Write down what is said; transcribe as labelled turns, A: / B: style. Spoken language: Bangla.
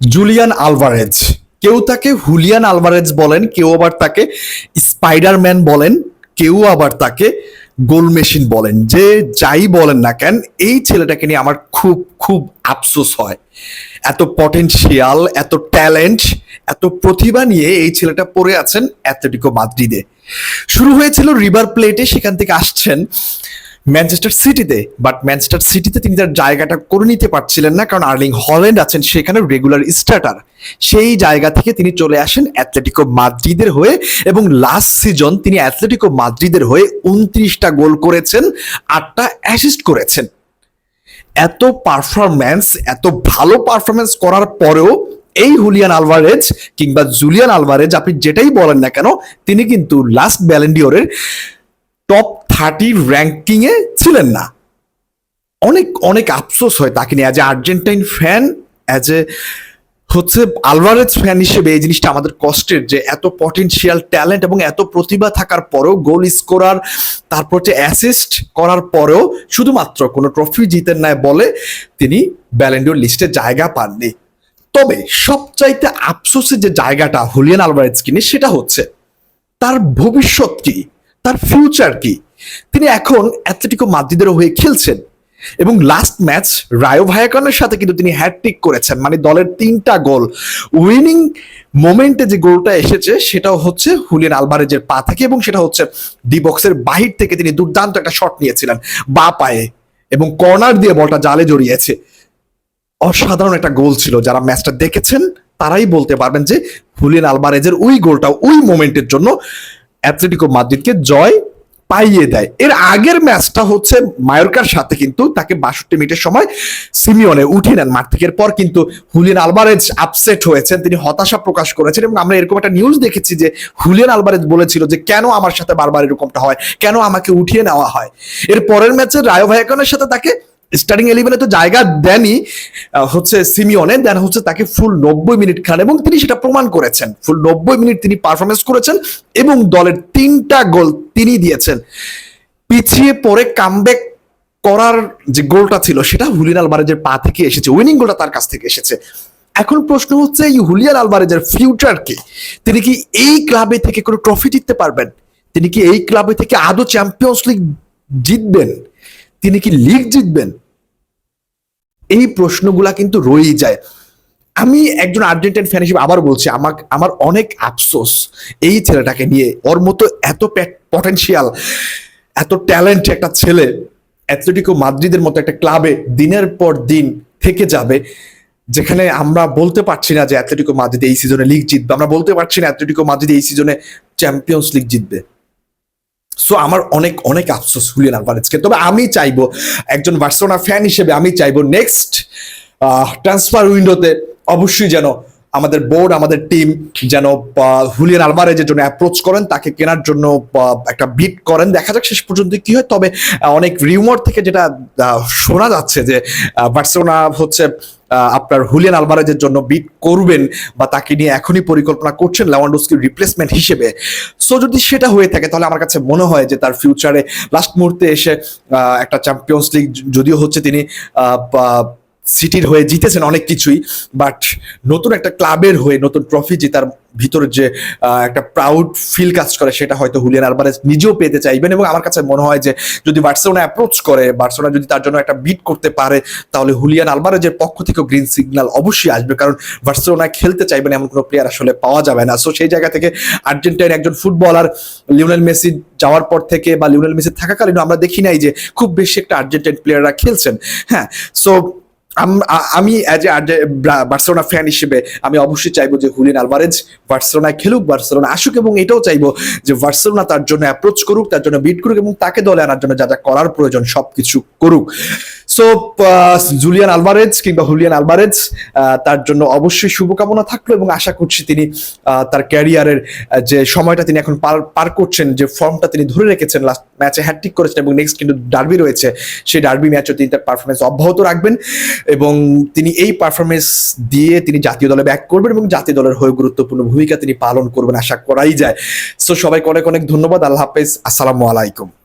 A: Julian Alvarez. কেউ তাকে হুলিয়ান আলভারেজ বলেন, কেউ আবার তাকে স্পাইডারম্যান বলেন, কেউ আবার তাকে গোল মেশিন বলেন। যে যাই বলেন না কেন, এই ছেলেটাকে নিয়ে আমার খুব খুব আফসোস হয়। এত পটেনশিয়াল এত ট্যালেন্ট এত প্রতিভা নিয়ে এই ছেলেটা পড়ে আছেন অ্যাথলেটিকো মাদ্রিদে শুরু হয়েছিল রিভার প্লেটে সেখান থেকে আসছেন। ম্যানচেস্টার সিটিতে বাট ম্যানচেস্টার সিটিতে তিনি তার জায়গাটা করে নিতে পারছিলেন না, কারণ আর্লিং হল্যান্ড আছেন সেখানে রেগুলার স্টার্টার সেই জায়গা থেকে তিনি চলে আসেন অ্যাথলেটিকো মাদ্রিদের হয়ে, এবং লাস্ট সিজন তিনি অ্যাথলেটিকো মাদ্রিদের হয়ে উনত্রিশটা গোল করেছেন, আটটা অ্যাসিস্ট করেছেন। এত পারফরম্যান্স এত ভালো পারফরম্যান্স করার পরেও এই হুলিয়ান আলভারেজ কিংবা জুলিয়ান আলভারেজ আপনি যেটাই বলেন না কেন, তিনি কিন্তু লাস্ট ব্যালেন্ডিওরের টপ থার্টি র্যাঙ্কিং এ ছিলেন না। অনেক অনেক আফসোস হয় তাকে নিয়ে। As a Argentine fan as a হচ্ছে আলভারেজ ফ্যান হিসেবে এই জিনিসটা আমাদের কষ্টের যে এত পটেনশিয়াল ট্যালেন্ট এবং এত প্রতিভা থাকার পরেও গোল স্কোরার তারপর হচ্ছে অ্যাসিস্ট করার পরেও শুধুমাত্র কোনো ট্রফি জিতেন নাই বলে তিনি ব্যালেন্ডিওর লিস্টে জায়গা পাননি। তবে সবচাইতে আফসোসের যে জায়গাটা হুলিয়ান আলভারেজ কিনে সেটা হচ্ছে তার ভবিষ্যৎ কি, তার ফিউচার কি। তিনি এখন অ্যাথলেটিকো মাদ্রিদের হয়ে খেলছেন। এবং লাস্ট ম্যাচ রায়ো ভায়াকনের সাথে কিন্তু তিনি হ্যাটট্রিক করেছেন। মানে দলের তিনটা গোল। উইনিং মোমেন্টে যে গোলটা এসেছে, সেটাও হচ্ছে হুলিয়ান আলভারেজের পা থেকে এবং সেটা হচ্ছে ডি বক্সের বাহির থেকে তিনি দুর্দান্ত একটা শট নিয়েছিলেন বা পায়ে এবং কর্নার দিয়ে বলটা জালে জড়িয়েছে। অসাধারণ একটা গোল ছিল। যারা ম্যাচটা দেখেছেন, তারাই বলতে পারবেন যে হুলিয়ান আলভারেজের ওই গোলটা ওই মোমেন্টের জন্য অ্যাথলেটিকো মাদ্রিদকে জয় পাইয়ে দেয়। এর আগের ম্যাচটা হচ্ছে মায়োরকার সাথে কিন্তু তাকে বাষট্টি মিনিটের সময় সিমিওনে উঠে নেন। মাঠ থেকে এরপর কিন্তু হুলিয়ান আলবারেজ আপসেট হয়েছেন, তিনি হতাশা প্রকাশ করেছেন এবং আমরা এরকম একটা নিউজ দেখেছি যে হুলিয়ান আলবারেজ বলেছিল যে কেন আমার সাথে বারবার এরকমটা হয়, কেন আমাকে উঠিয়ে নেওয়া হয়। এর পরের ম্যাচে রায়ো ভায়াকনের সাথে তাকে স্টার্টিং ইলেভেনে তো জায়গা দেনই হচ্ছে সিমিওনে দেন হচ্ছে তাকে ফুল নব্বই মিনিট খান এবং তিনি সেটা প্রমাণ করেছেন। ফুল নব্বই মিনিট তিনি পারফরমেন্স করেছেন এবং দলের তিনটা গোল তিনি দিয়েছেন। পিছিয়ে পড়ে কামব্যাক করার যে গোলটা ছিল, সেটা হুলিয়ান আলভারেজের পা থেকে এসেছে উইনিং গোলটা তার কাছ থেকে এসেছে। এখন প্রশ্ন হচ্ছে, এই হুলিয়ান আলভারেজের ফিউচার কি? তিনি কি এই ক্লাবে থেকে কোনো ট্রফি জিততে পারবেন? তিনি কি এই ক্লাবে থেকে আদৌ চ্যাম্পিয়ন্স লিগ জিতবেন? তিনি কি লিগ জিতবেন? এই প্রশ্নগুলা কিন্তু রয়েই যায়। আমি একজন আর্জেন্টাইন ফ্যান হিসেবে আবার বলছি, আমার আমার অনেক আফসোস এই ছেলেটাকে নিয়ে। ওর মতো এত পটেনশিয়াল এত ট্যালেন্ট একটা ছেলে অ্যাথলেটিকো মাদ্রিদের মতো একটা ক্লাবে দিনের পর দিন থেকে যাবে, যেখানে আমরা বলতে পারছি না যে অ্যাথলেটিকো মাদ্রিদ এই সিজনে লিগ জিতবে। আমরা বলতে পারছি না অ্যাথলেটিকো মাদ্রিদ এই সিজনে চ্যাম্পিয়ন্স লিগ জিতবে। সো আমার অনেক অনেক আফসোস হুলিয়ান আলভারেজকে। তবে আমি চাইব একজন বার্সোনা ফ্যান হিসেবে আমি চাইব নেক্সট ট্রান্সফার উইন্ডোতে অবশ্যই যেন আমাদের বোর্ড আমাদের টিম যেন হুলিয়ান আলভারেজের জন্য অ্যাপ্রোচ করেন, তাকে কেনার জন্য একটা বিট করেন। দেখা যাক শেষ পর্যন্ত কি হয়। তবে অনেক রিউমার থেকে যেটা শোনা যাচ্ছে যে বার্সেলোনা হচ্ছে আপনার হুলিয়ান আলভারেজের জন্য বিট করবেন বা তাকে নিয়ে এখনই পরিকল্পনা করছেন লেওয়ান্ডোস্কির রিপ্লেসমেন্ট হিসেবে। সো যদি সেটা হয়ে থাকে, তাহলে আমার কাছে মনে হয় যে তার ফিউচারে লাস্ট মুহূর্তে এসে একটা চ্যাম্পিয়ন্স লিগ যদিও হচ্ছে তিনি সিটির হয়ে জিতেছেন অনেক কিছুই বাট নতুন একটা ক্লাবের হয়ে, নতুন ট্রফি জেতার ভিতরে যে একটা প্রাউড ফিল কাজ করে, সেটা হয়তো হুলিয়ান আলভারেজ নিজেও পেতে চাইবেন এবং আমার কাছে মনে হয় যে, যদি বার্সেলোনা অ্যাপ্রোচ করে বার্সেলোনা যদি তার জন্য একটা বিট করতে পারে, তাহলে হুলিয়ান আলভারেজের পক্ষ থেকেও গ্রিন সিগন্যাল অবশ্যই আসবে, কারণ বার্সেলোনা খেলতে চাইবেন এমন কোনো প্লেয়ার আসলে পাওয়া যাবে না। সো সেই জায়গা থেকে আর্জেন্টাইন একজন ফুটবলার লিওনেল মেসি যাওয়ার পর থেকে বা লিওনেল মেসি থাকাকালীন আমরা দেখি নাই যে, খুব বেশি একটা আর্জেন্টাইন প্লেয়াররা খেলছেন। হ্যাঁ so um- as a Barcelona fan হিসেবে আমি অবশ্যই চাইব যে হুলিন আলভারেজ বার্সেলোনায় খেলুক বার্সেলোনা আসুক এবং এটাও চাইব যে বার্সেলোনা তার জন্য অ্যাপ্রোচ করুক, তার জন্য বিট করুক এবং তাকে দলে আনার জন্য যা যা করার প্রয়োজন সবকিছু করুক। সো জুলিয়ান আলভারেজ কিংবা হুলিয়ান আলভারেজ তার জন্য অবশ্যই শুভকামনা থাকল এবং আশা করছি তিনি তার ক্যারিয়ারের যে সময়টা তিনি এখন পার পার করছেন, যে ফর্মটা তিনি ধরে রেখেছেন লাস্ট ম্যাচে হ্যাট্রিক করেছেন এবং নেক্সট কিন্তু ডার্বি রয়েছে, সেই ডার্বি ম্যাচও তিনি তার পারফরমেন্স অব্যাহত রাখবেন। এবং তিনি এই পারফরমেন্স দিয়ে তিনি জাতীয় দলে ব্যাক করবেন এবং জাতীয় দলের হয়ে গুরুত্বপূর্ণ ভূমিকা তিনি পালন করবেন, আশা করাই যায়। সো সবাইকে অনেক অনেক ধন্যবাদ, আল্লাহ হাফেজ, আসসালামু আলাইকুম।